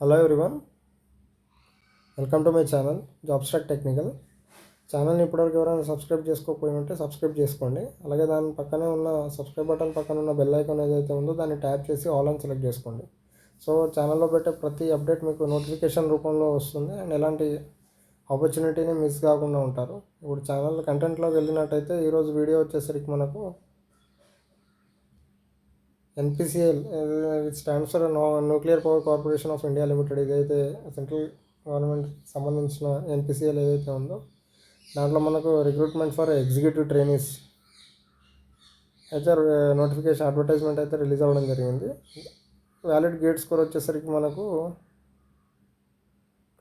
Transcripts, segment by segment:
Hello everyone welcome to my channel job stack technical ఛానల్ని ఇప్పటివరకు ఎవరైనా సబ్స్క్రైబ్ చేసుకోకపోయి ఉంటే సబ్స్క్రైబ్ చేసుకోండి. అలాగే దాని పక్కనే ఉన్న సబ్స్క్రైబ్ బటన్ పక్కన ఉన్న బెల్ ఐకాన్ ఏదైతే ఉందో దాన్ని ట్యాప్ చేసి ఆల్ అని సెలెక్ట్ చేసుకోండి. సో ఛానల్లో పెట్టే ప్రతి అప్డేట్ మీకు నోటిఫికేషన్ రూపంలో వస్తుంది. అండ్ ఎలాంటి ఆపర్చునిటీని మిస్ కాకుండా ఉంటారు. ఇప్పుడు ఛానల్ కంటెంట్లోకి వెళ్ళినట్టయితే ఈరోజు వీడియో వచ్చేసరికి మనకు NPCIL stands for Nuclear Power Corporation of India Limited ఇదైతే సెంట్రల్ గవర్నమెంట్ సంబంధించిన ఎన్పిసిఎల్ ఏదైతే ఉందో దాంట్లో మనకు రిక్రూట్మెంట్ ఫర్ ఎగ్జిక్యూటివ్ ట్రైనీస్ అయితే నోటిఫికేషన్ అడ్వర్టైజ్మెంట్ అయితే రిలీజ్ అవ్వడం జరిగింది. వ్యాలిడ్ గేట్ స్కోర్ వచ్చేసరికి మనకు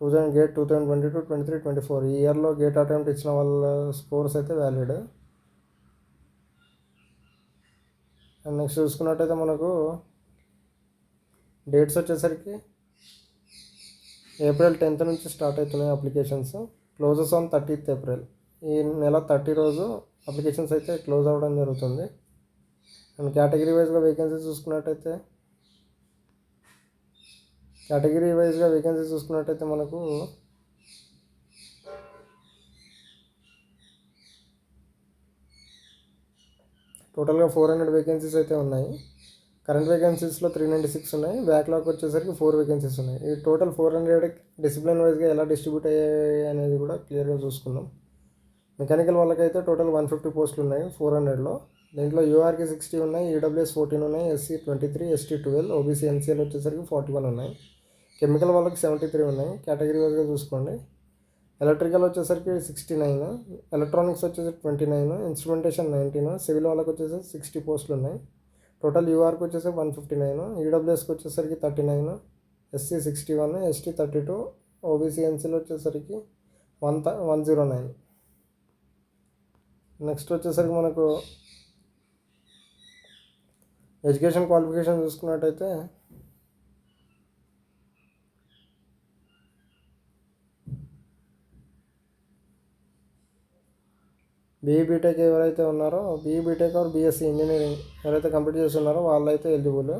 two thousand GATE two thousand twenty two twenty three twenty four ఈ ఇయర్లో గేట్ అటెంప్ట్ ఇచ్చిన వాళ్ళ స్కోర్స్ అయితే వ్యాలిడ్ అండ్ నెక్స్ట్ చూసుకున్నట్టయితే మనకు డేట్స్ వచ్చేసరికి ఏప్రిల్ టెన్త్ నుంచి స్టార్ట్ అవుతున్నాయి applications. Closes on thirtieth April. ఈ నెల థర్టీ రోజు అప్లికేషన్స్ అయితే క్లోజ్ అవ్వడం జరుగుతుంది. అండ్ కేటగిరీ వైజ్గా వేకెన్సీ చూసుకున్నట్టయితే కేటగిరీ వైజ్గా వేకెన్సీ చూసుకున్నట్టయితే మనకు టోటల్గా ఫోర్ హండ్రెడ్ వేకెన్సీస్ అయితే ఉన్నాయి. కరెంట్ వేకెన్సీస్లో త్రీ నైంటీ సిక్స్ ఉన్నాయి. బ్యాక్లాగ్ వచ్చేసరికి ఫోర్ వేకెన్సీస్ ఉన్నాయి. ఈ టోటల్ ఫోర్ హండ్రెడ్ డిసిప్లిన్ వైజ్గా ఎలా డిస్ట్రిబ్యూట్ అయ్యాయి అనేది కూడా క్లియర్గా చూసుకుందాం. మెకానికల్ వాళ్ళకైతే టోటల్ వన్ ఫిఫ్టీ పోస్టులు ఉన్నాయి ఫోర్ హండ్రెడ్లో. దీంట్లో యూఆర్కి సిక్స్టీ ఉన్నాయి ఈడబ్ల్యూఎస్ ఫోర్టీన్ ఉన్నాయి SC twenty three ST twelve OBC NCL వచ్చేసరికి ఫార్టీ వన్ ఉన్నాయి. కెమికల్ వాళ్ళకి సెవెంటీ త్రీ ఉన్నాయి. కేటగిరీ వైజ్గా చూసుకోండి. ఎలక్ట్రికల్ వచ్చేసరికి సిక్స్టీ నైన్ ఎలక్ట్రానిక్స్ వచ్చేసి twenty nine instrumentation nineteen civil వాళ్ళకి వచ్చేసి సిక్స్టీ పోస్టులు ఉన్నాయి. టోటల్ యూఆర్కి వచ్చేసి వన్ ఫిఫ్టీ నైన్ ఈడబ్ల్యూఎస్కి వచ్చేసరికి thirty nine SC sixty one ST thirty two OBC ఎన్సీలు వచ్చేసరికి వన్ త వన్ జీరో నైన్ నెక్స్ట్ వచ్చేసరికి మనకు ఎడ్యుకేషన్ క్వాలిఫికేషన్ చూసుకున్నట్టయితే బీబీటెక్ ఎవరైతే ఉన్నారో B BTech or BSc engineering ఎవరైతే కంప్లీట్ చేసి ఉన్నారో వాళ్ళైతే ఎలిజిబుల్.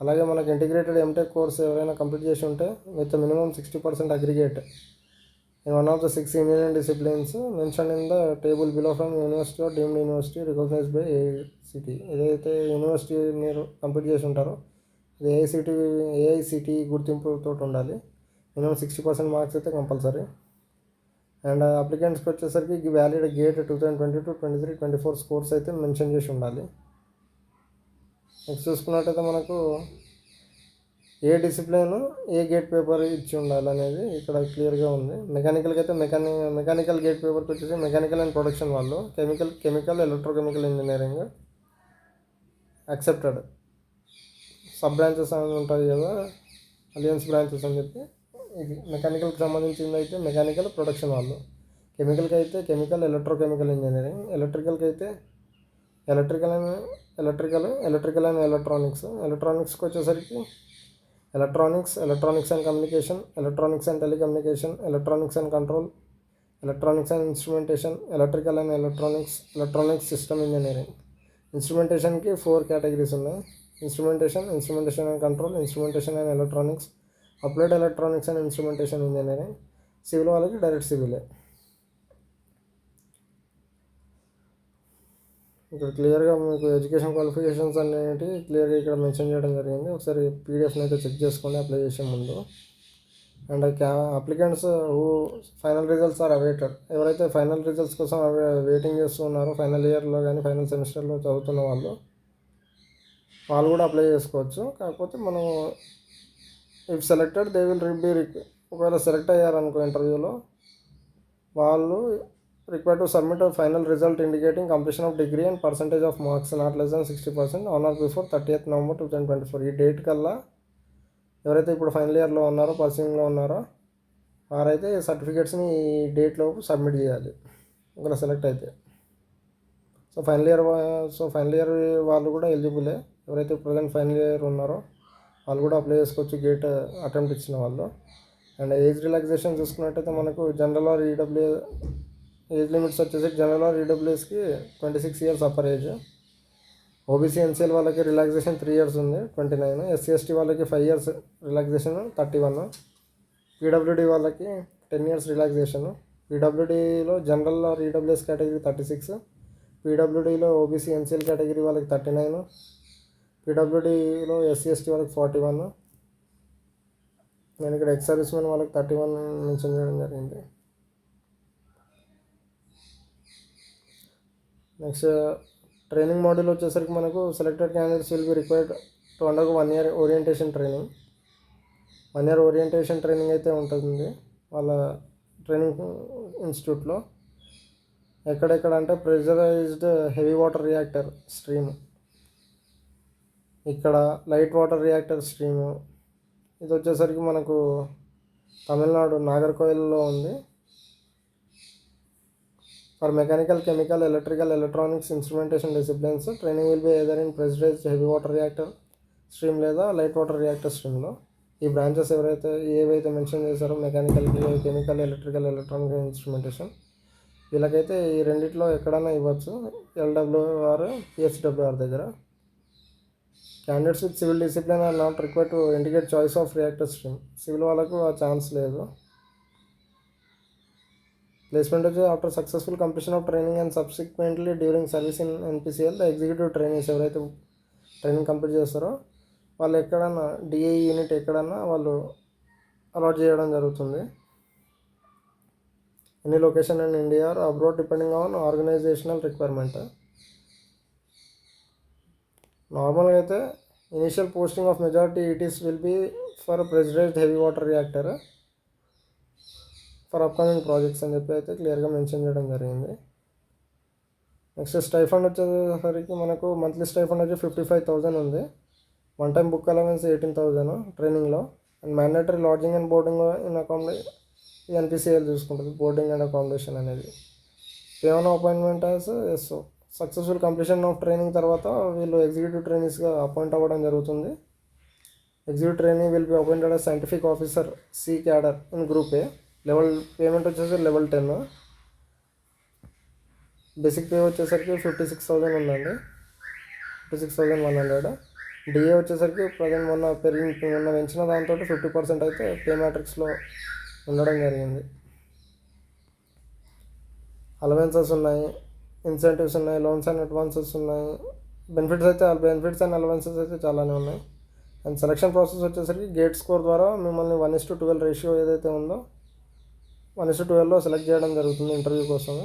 అలాగే మనకి ఇంటిగ్రేటెడ్ ఎంటెక్ కోర్స్ ఎవరైనా కంప్లీట్ చేసి ఉంటే with minimum sixty percent aggregate in one of the six engineering disciplines mention in the table below from university or deemed university recognise by AICTE ఏదైతే university మీరు complete చేసి ఉంటారో అది AICTE AICTE గుర్తింపుతో ఉండాలి. మినిమం సిక్స్టీ పర్సెంట్ మార్క్స్ అయితే compulsory. And అప్లికెంట్స్కి వచ్చేసరికి valid GATE two thousand twenty two twenty three twenty four scores అయితే మెన్షన్ చేసి ఉండాలి. నెక్స్ట్ చూసుకున్నట్టయితే మనకు ఏ డిసిప్లిన్ ఏ గేట్ పేపర్ ఇచ్చి ఉండాలి అనేది ఇక్కడ క్లియర్గా ఉంది. మెకానికల్కి అయితే మెకాని మెకానికల్ గేట్ పేపర్కి వచ్చేసి మెకానికల్ అండ్ ప్రొడక్షన్ వాళ్ళు chemical chemical electrochemical engineering accepted sub branches అని ఉంటాయి కదా అలియన్స్ బ్రాంచెస్ అని చెప్పి ఇది మెకానికల్కి సంబంధించింది అయితే మెకానికల్ ప్రొడక్షన్ వాళ్ళు. కెమికల్కి అయితే కెమికల్ ఎలక్ట్రోకెమికల్ ఇంజనీరింగ్ ఎలక్ట్రికల్కి అయితే electrical and electrical electrical and electronics ఎలక్ట్రానిక్స్కి వచ్చేసరికి electronics electronics and communication electronics and telecommunication electronics and control electronics and instrumentation electrical and electronics electronics system engineering ఇన్స్ట్రుమెంటేషన్కి four categories ఉన్నాయి. Instrumentation instrumentation and control instrumentation and electronics applied electronics and instrumentation engineering civil వాళ్ళకి direct సివిలే. ఇక్కడ క్లియర్గా మీకు education qualifications అనేవి క్లియర్గా ఇక్కడ mention చేయడం జరిగింది. ఒకసారి పీడిఎఫ్ని అయితే చెక్ చేసుకోండి అప్లై చేసే ముందు. అండ్ క్యా applicants who final results are awaited ఎవరైతే ఫైనల్ రిజల్ట్స్ కోసం వెయిటింగ్ చేస్తున్నారో ఫైనల్ ఇయర్లో కానీ ఫైనల్ సెమిస్టర్లో చదువుతున్న వాళ్ళు వాళ్ళు కూడా అప్లై చేసుకోవచ్చు. కాకపోతే మనం if selected they will be రిక్ ఒకవేళ సెలెక్ట్ అయ్యారనుకో ఇంటర్వ్యూలో వాళ్ళు require to submit final result indicating completion of degree and percentage of marks not less than sixty percent on or before thirty eighth November two thousand twenty four ఈ date కల్లా ఎవరైతే ఇప్పుడు final ఇయర్లో ఉన్నారో పర్సింగ్లో ఉన్నారో వారైతే సర్టిఫికేట్స్ని ఈ డేట్లోపు సబ్మిట్ చేయాలి. ఒకవేళ సెలెక్ట్ అయితే. So final year so final year వాళ్ళు కూడా ఎలిజిబులే ఎవరైతే ప్రజెంట్ ఫైనల్ ఇయర్ ఉన్నారో వాళ్ళు కూడా అప్లై చేసుకోవచ్చు గేట్ అటెంప్ట్ ఇచ్చిన వాళ్ళు. అండ్ ఏజ్ రిలాక్సేషన్ చూసుకున్నట్టయితే మనకు general or EW age limits వచ్చేసి general or ఈడబ్ల్యూఎస్కి twenty six years upper age OBC NCL వాళ్ళకి రిలాక్సేషన్ త్రీ ఇయర్స్ ఉంది ట్వంటీ నైన్ ఎస్సీ ఎస్టీ వాళ్ళకి five years relaxation thirty one PWD వాళ్ళకి ten years relaxation పిడబ్ల్యూలో general or EWS category thirty six పీడబ్ల్యూడీలో OBC NCL category వాళ్ళకి thirty nine పీడబ్ల్యూడీలో SC ST వాళ్ళకి forty one. నేను ఇక్కడ ex servicemen వాళ్ళకి thirty one mention చేయడం జరిగింది. నెక్స్ట్ ట్రైనింగ్ మోడల్ వచ్చేసరికి మనకు selected candidates will be required to under one year orientation training one year orientation training అయితే ఉంటుంది వాళ్ళ ట్రైనింగ్ ఇన్స్టిట్యూట్లో. ఎక్కడెక్కడ అంటే pressurised heavy water reactor stream. ఇక్కడ లైట్ వాటర్ రియాక్టర్ స్ట్రీము. ఇది వచ్చేసరికి మనకు తమిళనాడు నాగర్కోయిల్లో ఉంది. For mechanical chemical electrical electronics instrumentation disciplines training will be either in pressurised heavy water reactor stream లేదా లైట్ వాటర్ రియాక్టర్ స్ట్రీమ్లో. ఈ బ్రాంచెస్ ఎవరైతే ఏవైతే మెన్షన్ చేశారో mechanical chemical electrical electronic instrumentation వీళ్ళకైతే ఈ రెండిట్లో ఎక్కడైనా ఇవ్వచ్చు. ఎల్డబ్ల్యూఆర్ పిహెచ్డబ్ల్యూఆర్ దగ్గర. Candidates with civil discipline are not require to indicate choice of reactor stream civil వాళ్ళకు ఆ ఛాన్స్ లేదు. ప్లేస్మెంట్ వచ్చి after successful completion of training and subsequently during service in NPCIL the executive trainings ఎవరైతే training complete చేస్తారో వాళ్ళు ఎక్కడన్నా DA unit ఎక్కడన్నా వాళ్ళు అలాట్ చేయడం జరుగుతుంది. Any location in India or abroad depending on organisational requirement నార్మల్గా అయితే initial posting of majority ETs will be for pressurised heavy water reactor for upcoming projects అని చెప్పి అయితే క్లియర్గా మెన్షన్ చేయడం జరిగింది. నెక్స్ట్ స్టైఫండ్ వచ్చేసరికి మనకు మంత్లీ స్టైఫండ్ వచ్చి ఫిఫ్టీ ఫైవ్ థౌజండ్ ఉంది. One time book allowance eighteen thousand ట్రైనింగ్లో. And mandatory lodging and boarding in అకామిడే NPCL చూసుకుంటుంది బోర్డింగ్ అండ్ అకామిడేషన్ అనేది. ఏమైనా అపాయింట్మెంట్ యాజ్ ఎస్ సక్సెస్ఫుల్ కంప్లీషన్ ఆఫ్ ట్రైనింగ్ తర్వాత వీళ్ళు ఎగ్జిక్యూటివ్ ట్రైనీస్గా అపాయింట్ అవ్వడం జరుగుతుంది. Executive training will be appointed scientific officer C cadre in group A. Level payment వచ్చేసి లెవెల్ టెన్. బేసిక్ పే వచ్చేసరికి ఫిఫ్టీ సిక్స్ థౌజండ్ ఉందండి. Fifty six thousand one hundred. DA వచ్చేసరికి present మొన్న పెరిగి మొన్న పెంచిన దాంతో ఫిఫ్టీ పర్సెంట్ అయితే పే మ్యాట్రిక్స్లో ఉండడం జరిగింది. అలవెన్సెస్ ఉన్నాయి. ఇన్సెంటివ్స్ ఉన్నాయి లోన్స్ అండ్ అడ్వాన్సెస్ ఉన్నాయి. బెనిఫిట్స్ అయితే బెనిఫిట్స్ అండ్ అలవెన్సెస్ అయితే చాలానే ఉన్నాయి. అండ్ సెలక్షన్ ప్రాసెస్ వచ్చేసరికి గేట్ స్కోర్ ద్వారా మిమ్మల్ని one is to twelve ratio ఏదైతే ఉందో వన్ ఇస్ టు ట్వెల్వ్లో సెలెక్ట్ చేయడం జరుగుతుంది ఇంటర్వ్యూ కోసం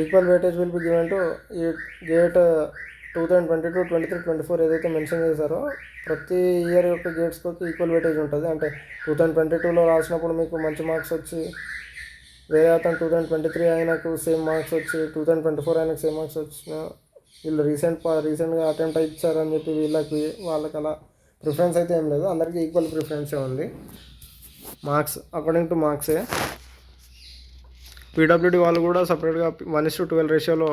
equal weightage will be given to ఈ GATE two thousand twenty two twenty three twenty four ఏదైతే మెన్షన్ చేశారో ప్రతి ఇయర్ యొక్క గేట్స్కి ఈక్వల్ వెయిటేజ్ ఉంటుంది. అంటే టూ థౌజండ్ ట్వంటీ టూలో రాసినప్పుడు మీకు మంచి మార్క్స్ వచ్చి వేరే అతను టూ థౌజండ్ ట్వంటీ త్రీ ఆయనకు సేమ్ మార్క్స్ వచ్చి టూ థౌజండ్ ట్వంటీ ఫోర్ ఆయనకు సేమ్ మార్క్స్ వచ్చిన వీళ్ళు రీసెంట్ రీసెంట్గా అటెంప్ట్ ఇచ్చారని చెప్పి వీళ్ళకి వాళ్ళకి అలా ప్రిఫరెన్స్ అయితే ఏం లేదు. అందరికీ ఈక్వల్ ప్రిఫరెన్సే ఉంది. మార్క్స్ అకార్డింగ్ టు మార్క్సే పీడబ్ల్యూడి వాళ్ళు కూడా సపరేట్గా వన్ ఇస్ టు ట్వెల్వ్ రేషియోలో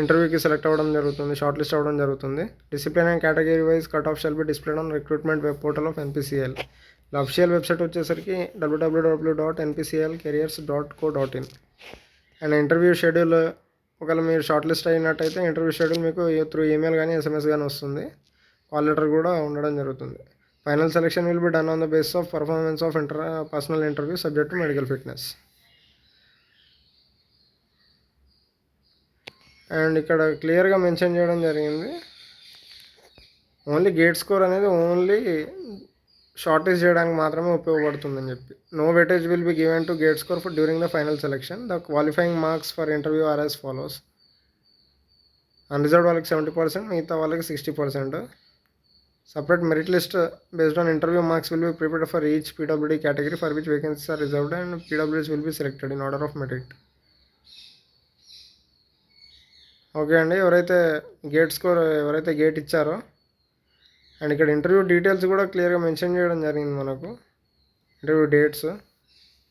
ఇంటర్వ్యూకి సెలెక్ట్ అవ్వడం జరుగుతుంది షార్ట్ లిస్ట్ అవ్వడం జరుగుతుంది. Discipline and category wise cut off shall be displayed on recruitment web portal of NPCIL. Official website వచ్చేసరికి W W W dot NPCIL careers dot co dot in. And interview schedule ఒకవేళ మీరు short list అయినట్టయితే interview schedule మీకు through email కానీ SMS కానీ వస్తుంది. Call letter కూడా ఉండడం జరుగుతుంది. Final selection will be done on the base of performance of inter personal interview subject to medical fitness. And ఇక్కడ క్లియర్గా మెన్షన్ చేయడం జరిగింది. ఓన్లీ గేట్ స్కోర్ అనేది ఓన్లీ షార్టేజ్ చేయడానికి మాత్రమే ఉపయోగపడుతుందని చెప్పి. No weightage will be given to GATE score for during the final selection. The qualifying marks for interview are as follows. Unreserve వాళ్ళకి సెవెంటీ పర్సెంట్ మిగతా వాళ్ళకి sixty percent. Separate merit list based on interview marks will be prepared for each PWD category for which vacancies are reserved and PWDs will be selected in order of merit okay అండి. ఎవరైతే GATE score ఎవరైతే GATE ఇచ్చారో. And ఇక్కడ interview details కూడా క్లియర్గా mention చేయడం జరిగింది మనకు. Interview dates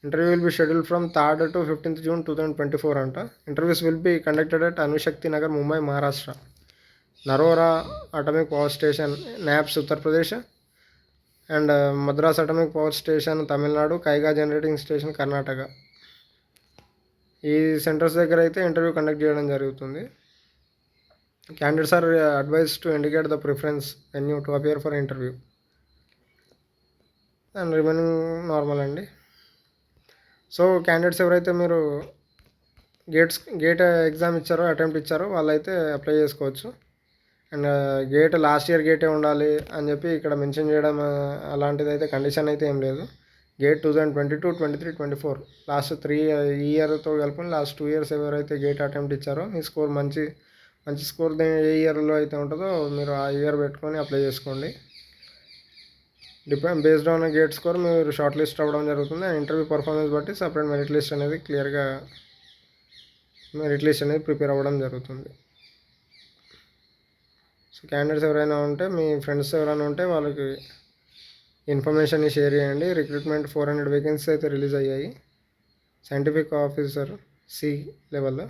interview will be schedule from third to fifteenth June two thousand twenty four అంట interviews will be conducted at Anushakti Nagar Mumbai Maharashtra Narora atomic power station NAPS Uttar Pradesh and Madras atomic power station Tamil Nadu Kaiga generating station Karnataka ఈ centres దగ్గర అయితే interview conduct చేయడం జరుగుతుంది. Candidates are advise to indicate the preference venue to appear for interview and remaining normal అండి. So candidates ఎవరైతే మీరు GATEs GATE exam ఇచ్చారో attempt ఇచ్చారో వాళ్ళైతే అప్లై చేసుకోవచ్చు. అండ్ గేట్ లాస్ట్ ఇయర్ గేటే ఉండాలి అని చెప్పి ఇక్కడ మెన్షన్ చేయడం uh, అలాంటిది అయితే కండిషన్ అయితే ఏం లేదు. GATE two thousand twenty two twenty three twenty four last three ఇయర్తో కలుపుకొని లాస్ట్ టూ ఇయర్స్ ఎవరైతే గేట్ అటెంప్ట్ ఇచ్చారో మీ స్కోర్ మంచి మంచి స్కోర్ ఏ ఇయర్లో అయితే ఉంటుందో మీరు ఆ ఇయర్ పెట్టుకొని అప్లై చేసుకోండి. Depend based on GATE score మీరు షార్ట్ లిస్ట్ అవ్వడం జరుగుతుంది. అండ్ ఇంటర్వ్యూ పర్ఫార్మెన్స్ బట్టి సపరేట్ మెరిట్ లిస్ట్ అనేది క్లియర్గా మెరిట్ లిస్ట్ అనేది ప్రిపేర్ అవ్వడం జరుగుతుంది. సో క్యాండిడేట్స్ ఎవరైనా ఉంటే మీ ఫ్రెండ్స్ ఎవరైనా ఉంటే వాళ్ళకి ఇన్ఫర్మేషన్ని షేర్ చేయండి. రిక్రూట్మెంట్ ఫోర్ హండ్రెడ్ వేకెన్సీ అయితే రిలీజ్ అయ్యాయి. సైంటిఫిక్ ఆఫీసర్ సి లెవెల్లో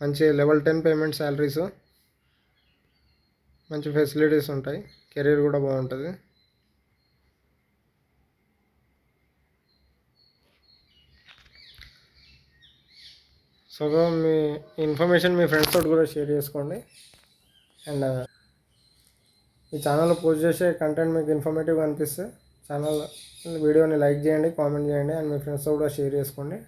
మంచి లెవెల్ టెన్ పేమెంట్ శాలరీస్ మంచి ఫెసిలిటీస్ ఉంటాయి. కెరీర్ కూడా బాగుంటుంది. సో మీ ఇన్ఫర్మేషన్ మీ ఫ్రెండ్స్ తోటి కూడా షేర్ చేసుకోండి. అండ్ uh, ఈ ఛానల్లో పోస్ట్ చేసే కంటెంట్ మీకు ఇన్ఫర్మేటివ్గా అనిపిస్తే ఛానల్ వీడియోని లైక్ చేయండి కామెంట్ చేయండి. అండ్ మీ ఫ్రెండ్స్తో కూడా షేర్ చేసుకోండి.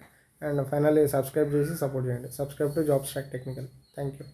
అండ్ ఫైనల్లీ సబ్స్క్రైబ్ చేసి సపోర్ట్ చేయండి. Subscribe to jobs track technical. Thank you